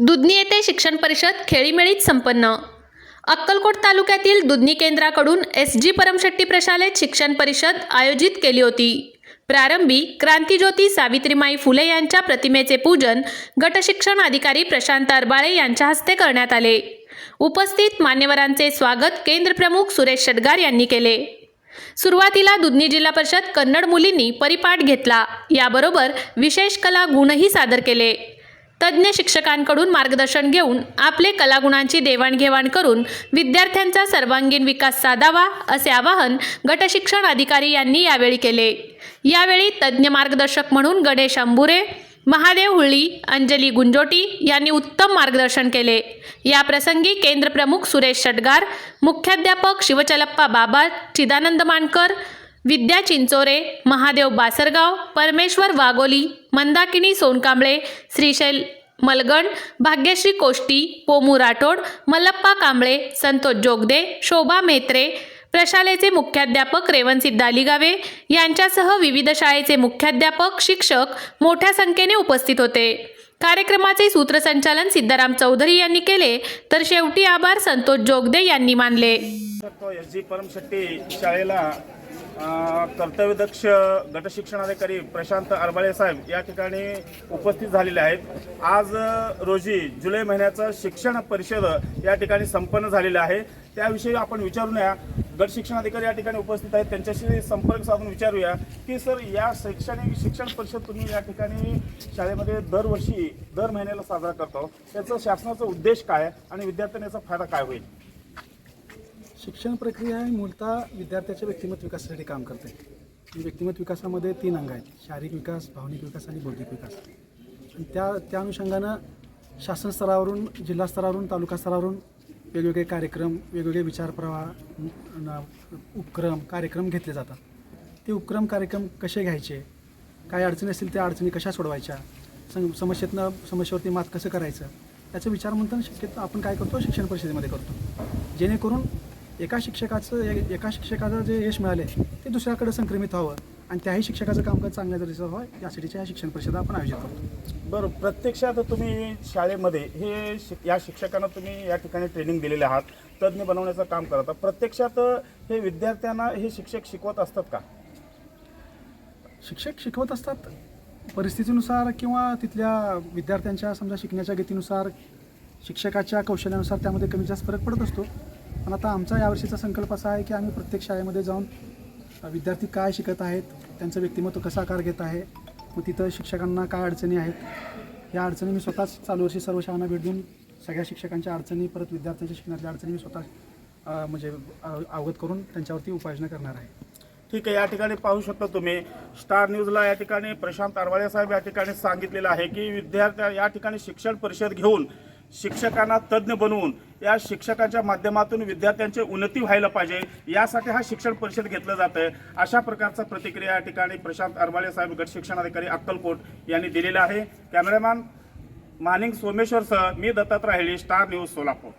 दुधनी येथे शिक्षण परिषद खेळीमेळीत संपन्न. अक्कलकोट तालुक्यातील दुधनी केंद्राकडून एस जी परमशेट्टी प्रशालेत शिक्षण परिषद आयोजित केली होती. प्रारंभी क्रांतीज्योती सावित्रीमाई फुले यांच्या प्रतिमेचे पूजन गटशिक्षण अधिकारी प्रशांत अरबाळे यांच्या हस्ते करण्यात आले. उपस्थित मान्यवरांचे स्वागत केंद्रप्रमुख सुरेश शेटगार यांनी केले. सुरुवातीला दुधनी जिल्हा परिषद कन्नड मुलींनी परिपाठ घेतला. याबरोबर विशेष कला गुणही सादर केले. तज्ज्ञ शिक्षकांकडून मार्गदर्शन घेऊन आपले कलागुणांची देवाणघेवाण करून विद्यार्थ्यांचा सर्वांगीण विकास साधावा असे आवाहन गटशिक्षण अधिकारी यांनी यावेळी केले. यावेळी तज्ज्ञ मार्गदर्शक म्हणून गणेश अंबुरे महादेव हुळी अंजली गुंजोटी यांनी उत्तम मार्गदर्शन केले. या प्रसंगी केंद्र प्रमुख सुरेश शटगार मुख्याध्यापक शिवचलप्पा बाबा चिदानंद मानकर विद्या चिंचोरे महादेव बासरगाव परमेश्वर वाघोली मंदाकिनी सोनकांबळे श्रीशैल मलगण भाग्यश्री कोष्टी पोमू राठोड मल्लप्पा कांबळे संतोष जोगदे शोभा मेत्रे प्रशालेचे मुख्याध्यापक रेवणसिद्ध अलिगावे यांच्यासह विविध शाळेचे मुख्याध्यापक शिक्षक मोठ्या संख्येने उपस्थित होते. कार्यक्रमाचे सूत्रसंचालन सिद्धाराम चौधरी यांनी केले तर शेवटी आभार संतोष जोगदे यांनी मानले. तो एस जी परमशेट्टी शाळेला कर्तव्यदक्ष गटशिक्षणाधिकारी प्रशांत अरबाळे साहेब या ठिकाणी उपस्थित झालेले आहेत. आज रोजी जुलै महिन्याचं शिक्षण परिषद या ठिकाणी संपन्न झालेलं आहे. त्याविषयी आपण विचारूया. गट शिक्षणाधिकारी या ठिकाणी उपस्थित आहेत. त्यांच्याशी संपर्क साधून विचारूया की सर या शैक्षणिक शिक्षण परिषद तुम्ही या ठिकाणी शाळेमध्ये दरवर्षी दर महिन्याला साजरा करतो. त्याचं शासनाचा उद्देश काय आहे आणि विद्यार्थ्यांचा फायदा काय होईल? शिक्षण प्रक्रिया ही मूलतः विद्यार्थ्याच्या व्यक्तिमत्व विकासासाठी काम करते. म्हणजे व्यक्तिमत्व विकासामध्ये तीन अंग आहेत. शारीरिक विकास भावनिक विकास आणि बौद्धिक विकास. आणि त्या त्या अनुषंगानं शासन स्तरावरून जिल्हा स्तरावरून तालुका स्तरावरून वेगवेगळे कार्यक्रम वेगवेगळे विचारप्रवाह उपक्रम कार्यक्रम घेतले जातात. ते उपक्रम कार्यक्रम कसे घ्यायचे? काय अडचणी असतील त्या अडचणी कशा सोडवायच्या? सम समस्येतनं समस्येवरती मात कसं करायचं? याचा विचार म्हणताना शक्यतो आपण काय करतो? शिक्षण परिषदेमध्ये करतो. जेणेकरून एका शिक्षकाचं एका शिक्षकाचं जे यश मिळाले ते दुसऱ्याकडे संक्रमित व्हावं. आणि त्याही शिक्षकाचं कामकाज चांगल्या दर्जाचं व्हावं यासाठीच्या ह्या शिक्षण परिषदा आपण आयोजित करतो. बरं प्रत्यक्षात तुम्ही शाळेमध्ये हे शिक- या शिक्षकांना तुम्ही या ठिकाणी ट्रेनिंग दिलेले आहात तज्ज्ञ बनवण्याचं काम करता प्रत्यक्षात हे विद्यार्थ्यांना हे शिक्षक शिकवत असतात का? शिक्षक शिकवत असतात. परिस्थितीनुसार किंवा तिथल्या विद्यार्थ्यांच्या समजा शिकण्याच्या गतीनुसार शिक्षकाच्या कौशल्यानुसार त्यामध्ये कमी जास्त फरक पडत असतो. पण आता आमचा यावर्षीचा संकल्प असा आहे की आम्ही प्रत्येक शाळेमध्ये जाऊन विद्यार्थी काय शिकत आहेत त्यांचं व्यक्तिमत्व कसा आकार घेत आहे मग तिथं शिक्षकांना काय अडचणी आहेत या अडचणी मी स्वतःच चालू वर्षी सर्व शाळांना भेट देऊन सगळ्या शिक्षकांच्या अडचणी परत विद्यार्थ्यांच्या शिकण्यातल्या अडचणी मी स्वतः म्हणजे अवगत करून त्यांच्यावरती उपाययोजना करणार आहे. ठीक आहे या ठिकाणी पाहू शकता तुम्ही स्टार न्यूजला या ठिकाणी प्रशांत आरवाळे साहेब या ठिकाणी सांगितलेलं आहे की विद्यार्थ्या या ठिकाणी शिक्षण परिषद घेऊन शिक्षकांना तज्ज्ञ बनवून या शिक्षकांच्या माध्यमातून विद्यार्थ्यांची उन्नती व्हायला पाहिजे यासाठी हा शिक्षण परिषद घेतलं जातं आहे अशा प्रकारचा प्रतिक्रिया या ठिकाणी प्रशांत अरबाळे साहेब गट शिक्षणाधिकारी अक्कलकोट यांनी दिलेला आहे. कॅमेरामॅन मानिंग सोमेश्वरसह मी दत्तात्रय हेळी स्टार न्यूज सोलापूर.